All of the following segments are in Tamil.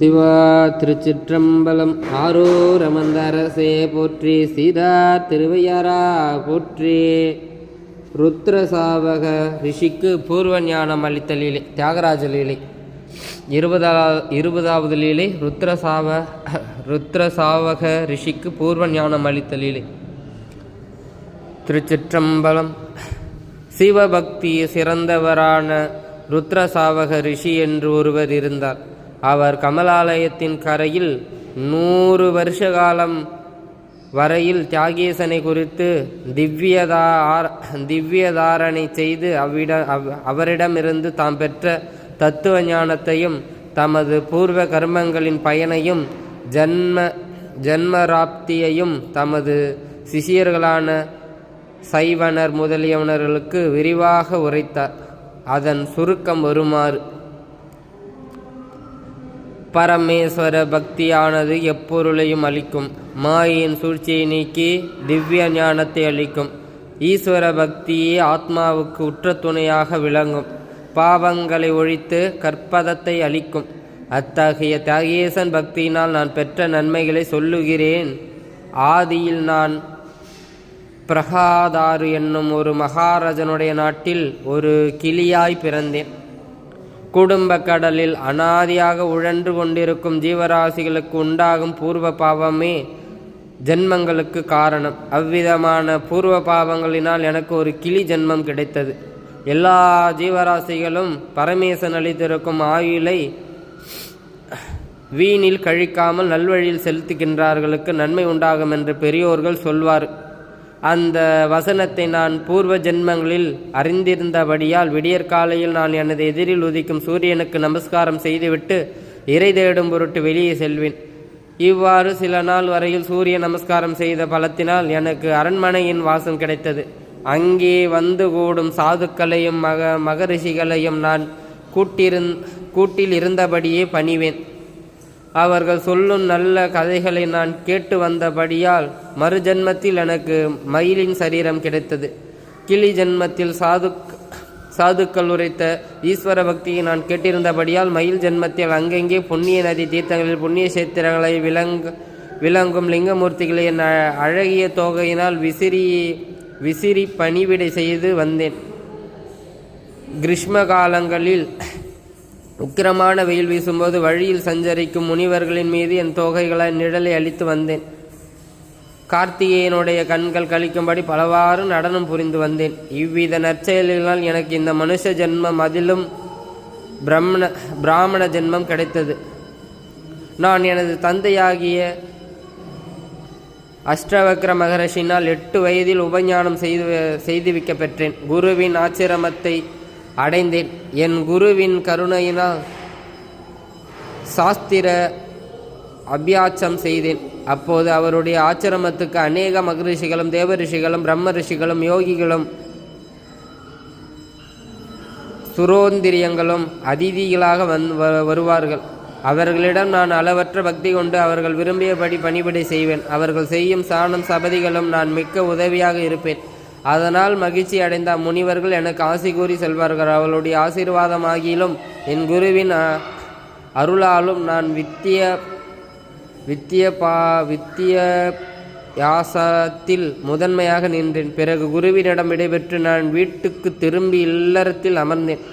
சிவா திருச்சிற்றம்பலம் ஆரூர் அமர்ந்தரசே போற்றி சீதா திருவையாரா போற்றி. ருத்ரசாவக ரிஷிக்கு பூர்வ ஞானம் அளித்த லீலை தியாகராஜ லீலை. இருபதா இருபதாவது லீலை ருத்ரசாவ ருத்ரசாவக ரிஷிக்கு பூர்வ ஞானம் அளித்த லீலை. திருச்சிற்றம்பலம் சிவபக்தி சிறந்தவரான ருத்ரசாவக ரிஷி என்று ஒருவர் இருந்தார். அவர் கமலாலயத்தின் கரையில் நூறு வருஷ காலம் வரையில் தியாகேசனை குறித்து திவ்யதார திவ்யதாரணை செய்து அவ்விட அவ் அவரிடமிருந்து தாம் பெற்ற தத்துவ ஞானத்தையும் தமது பூர்வ கர்மங்களின் பயனையும் ஜன்ம ஜன்மராப்தியையும் தமது சிஷியர்களான சைவனர் முதலியவனர்களுக்கு விரிவாக உரைத்தார். அதன் சுருக்கம் வருமாறு பரமேஸ்வர பக்தியானது எப்பொருளையும் அளிக்கும். மாயின் சூழ்ச்சியை நீக்கி திவ்ய ஞானத்தை அளிக்கும். ஈஸ்வர பக்தியே ஆத்மாவுக்கு உற்ற துணையாக விளங்கும். பாவங்களை ஒழித்து கற்பதத்தை அளிக்கும். அத்தகைய தியாகேசன் பக்தியினால் நான் பெற்ற நன்மைகளை சொல்லுகிறேன். ஆதியில் நான் பிரகாதாரு என்னும் ஒரு மகாராஜனுடைய நாட்டில் ஒரு கிளியாய் பிறந்தேன். குடும்ப கடலில் அனாதியாக உழன்று கொண்டிருக்கும் ஜீவராசிகளுக்கு உண்டாகும் பூர்வ பாவமே ஜென்மங்களுக்கு காரணம். அவ்விதமான பூர்வ பாவங்களினால் எனக்கு ஒரு கிளி ஜென்மம் கிடைத்தது. எல்லா ஜீவராசிகளும் பரமேசன் அளித்திருக்கும் ஆயுளை வீணில் கழிக்காமல் நல்வழியில் செலுத்துகின்றார்களுக்கு நன்மை உண்டாகும் என்று பெரியோர்கள் சொல்வார். அந்த வசனத்தை நான் பூர்வ ஜென்மங்களில் அறிந்திருந்தபடியால் விடியற்காலையில் நான் எனது எதிரில் உதிக்கும் சூரியனுக்கு நமஸ்காரம் செய்துவிட்டு இறை தேடும் பொருட்டு வெளியே செல்வேன். இவ்வாறு சில நாள் வரையில் சூரிய நமஸ்காரம் செய்த பலத்தினால் எனக்கு அரண்மனையின் வாசம் கிடைத்தது. அங்கே வந்து கூடும் சாதுக்களையும் மக மகரிஷிகளையும் நான் கூட்டிருந் கூட்டில் இருந்தபடியே பணிவேன். அவர்கள் சொல்லும் நல்ல கதைகளை நான் கேட்டு வந்தபடியால் மறு ஜென்மத்தில் எனக்கு மயிலின் சரீரம் கிடைத்தது. கிளி ஜென்மத்தில் சாது சாதுக்கள் உரைத்த ஈஸ்வர பக்தியை நான் கேட்டிருந்தபடியால் மயில் ஜென்மத்தில் அங்கங்கே புண்ணிய நதி தீர்த்தங்களில் புண்ணிய சேத்திரங்களை விளங்க விளங்கும் லிங்கமூர்த்திகளை என் அழகிய தோகையினால் விசிறி விசிறி பணிவிடை செய்து வந்தேன். கிருஷ்ம காலங்களில் உக்கிரமான வெயில் வீசும்போது வழியில் சஞ்சரிக்கும் முனிவர்களின் மீது என் தோகைகளால் நிழலை அளித்து வந்தேன். கார்த்திகேயனுடைய கண்கள் கழிக்கும்படி பலவாறு நடனம் புரிந்து வந்தேன். இவ்வித நற்செயல்களால் எனக்கு இந்த மனுஷ ஜென்மம் அதிலும் பிரம்மண பிராமண ஜென்மம் கிடைத்தது. நான் எனது தந்தையாகிய அஷ்டவக்ர மகரிஷினால் எட்டு வயதில் உபஞானம் செய்து செய்துவிக்க பெற்றேன் குருவின் ஆச்சிரமத்தை அடைந்தேன். என் குருவின் கருணையினால் சாஸ்திர அபியாச்சம் செய்தேன். அப்போது அவருடைய ஆச்சிரமத்துக்கு அநேக மகரிஷிகளும் தேவரிஷிகளும் பிரம்ம ரிஷிகளும் யோகிகளும் சுரோந்திரியங்களும் அதிதிகளாக வந் வருவார்கள். அவர்களிடம் நான் அளவற்ற பக்தி கொண்டு அவர்கள் விரும்பியபடி பணிபடை செய்வேன். அவர்கள் செய்யும் சாணம் சபதிகளும் நான் மிக்க உதவியாக இருப்பேன். அதனால் மகிழ்ச்சி அடைந்த முனிவர்கள் எனக்கு ஆசி கூறி செல்வார்கள். அவளுடைய ஆசீர்வாதமாகிலும் என் குருவின் அருளாலும் நான் வித்திய வித்திய பா வித்திய யாசத்தில் முதன்மையாக நின்றேன். பிறகு குருவினிடம் விடைபெற்று நான் வீட்டுக்கு திரும்பி இல்லறத்தில் அமர்ந்தேன்.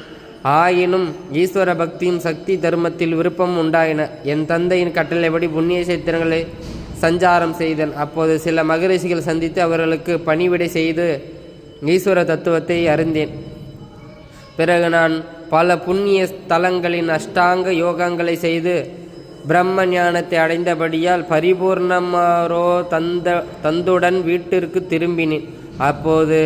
ஆயினும் ஈஸ்வர பக்தியும் சக்தி தர்மத்தில் விருப்பம் உண்டாயின. என் தந்தையின் கட்டளைப்படி புண்ணிய சேத்திரங்களை சஞ்சாரம் செய்தேன் அப்போது சில மகரிஷிகள் சந்தித்து அவர்களுக்கு பணிவிடை செய்து ஈஸ்வர தத்துவத்தை அறிந்தேன். பிறகு நான் பல புண்ணிய ஸ்தலங்களின் அஷ்டாங்க யோகங்களை செய்து பிரம்ம ஞானத்தை அடைந்தபடியால் பரிபூர்ணமாரோ தந்த தந்துடன் வீட்டிற்கு திரும்பினேன். அப்போது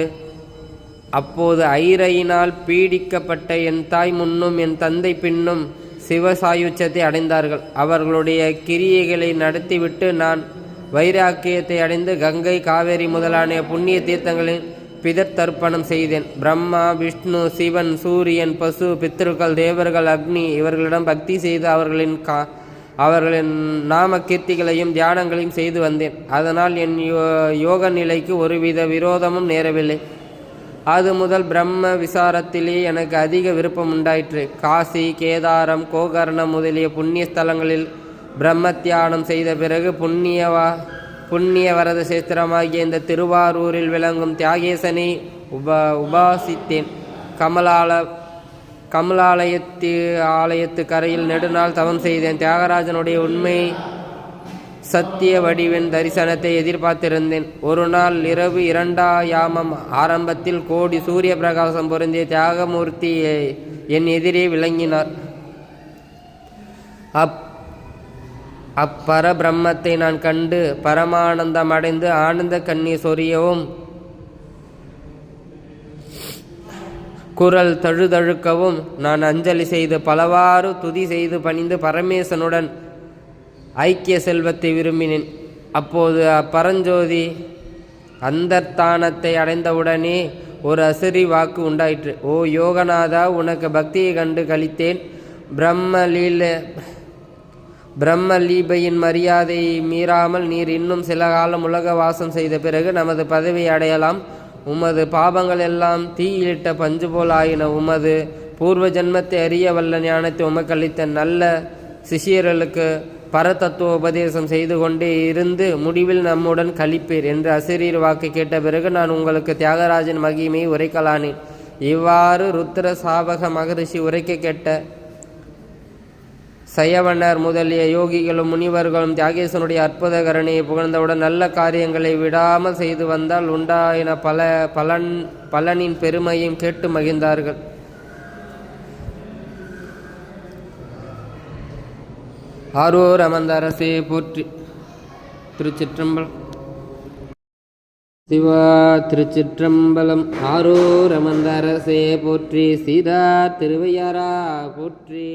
அப்போது ஐரையினால் பீடிக்கப்பட்ட என் தாய் முன்னும் என் தந்தை பின்னும் சிவசாயுச்சத்தை அடைந்தார்கள். அவர்களுடைய கிரியைகளை நடத்திவிட்டு நான் வைராக்கியத்தை அடைந்து கங்கை காவேரி முதலான புண்ணிய தீர்த்தங்களின் பிதர் தர்ப்பணம் செய்தேன். பிரம்மா விஷ்ணு சிவன் சூரியன் பசு பித்திருக்கள் தேவர்கள் அக்னி இவர்களிடம் பக்தி செய்து அவர்களின் கா அவர்களின் நாம கீர்த்திகளையும் தியானங்களையும் செய்து வந்தேன். அதனால் என் யோ யோக நிலைக்கு ஒருவித விரோதமும் நேரவில்லை. அது முதல் பிரம்ம விசாரத்திலே எனக்கு அதிக விருப்பம் உண்டாயிற்று. காசி கேதாரம் கோகர்ணம் முதலிய புண்ணிய ஸ்தலங்களில் பிரம்ம தியானம் செய்த பிறகு புண்ணியவா புண்ணிய வரத சேஸ்திரமாகிய இந்த திருவாரூரில் விளங்கும் தியாகேசனை உப உபாசித்தேன். கமலால கமலாலயத்து ஆலயத்து கரையில் நெடுநாள் தவம் செய்தேன். தியாகராஜனுடைய உண்மை சத்திய வடிவின் தரிசனத்தை எதிர்பார்த்திருந்தேன். ஒரு நாள் இரவு இரண்டா யாமம். ஆரம்பத்தில் கோடி சூரிய பிரகாசம் பொருந்திய தியாகமூர்த்தி என் எதிரே விளங்கினார். அப் அப்பர பிரம்மத்தை நான் கண்டு பரமானந்தம் அடைந்து ஆனந்த கண்ணீர் சொரியவும் குரல் தழுதழுக்கவும் நான் அஞ்சலி செய்து பலவாறு துதி செய்து பணிந்து பரமேசனுடன் ஐக்கிய செல்வத்தை விரும்பினேன். அப்போது அப்பரஞ்சோதி அந்தர்த்தானத்தை அடைந்தவுடனே ஒரு அசரி வாக்கு உண்டாயிற்று. ஓ யோகநாதா உனக்கு பக்தியை கண்டு கழித்தேன் பிரம்மலீல பிரம்மலீபையின் மரியாதையை மீறாமல் நீர் இன்னும் சில காலம் உலக வாசம் செய்த பிறகு நமது பதவியை அடையலாம். உமது பாபங்கள் எல்லாம் தீயிலிட்ட பஞ்சு போல் ஆயின. உமது பூர்வ ஜன்மத்தை அறிய வல்ல ஞானத்தை உமக்களித்த நல்ல சிஷியர்களுக்கு பரதத்துவ உபதேசம் செய்து கொண்டே இருந்து முடிவில் நம்முடன் கழிப்பீர் என்று அசிரியர் வாக்கு கேட்ட பிறகு நான் உங்களுக்கு தியாகராஜன் மகிமையை உரைக்கலானேன். இவ்வாறு ருத்ர சாபக மகரிஷி உரைக்க கேட்ட சயவனர் முதலிய யோகிகளும் முனிவர்களும் தியாகேசனுடைய அற்புத கரணியை புகழ்ந்தவுடன் நல்ல காரியங்களை விடாமல் செய்து வந்தால் உண்டாயின பல பலன் பலனின் பெருமையும் கேட்டு மகிழ்ந்தார்கள். ஆரூர் அமர்ந்த போற்றி. திருச்சிற்றம்பலம். சிவா திருச்சிற்றம்பலம். ஆரூர் அமர்ந்த போற்றி. சீதா திருவையாரா போற்றி.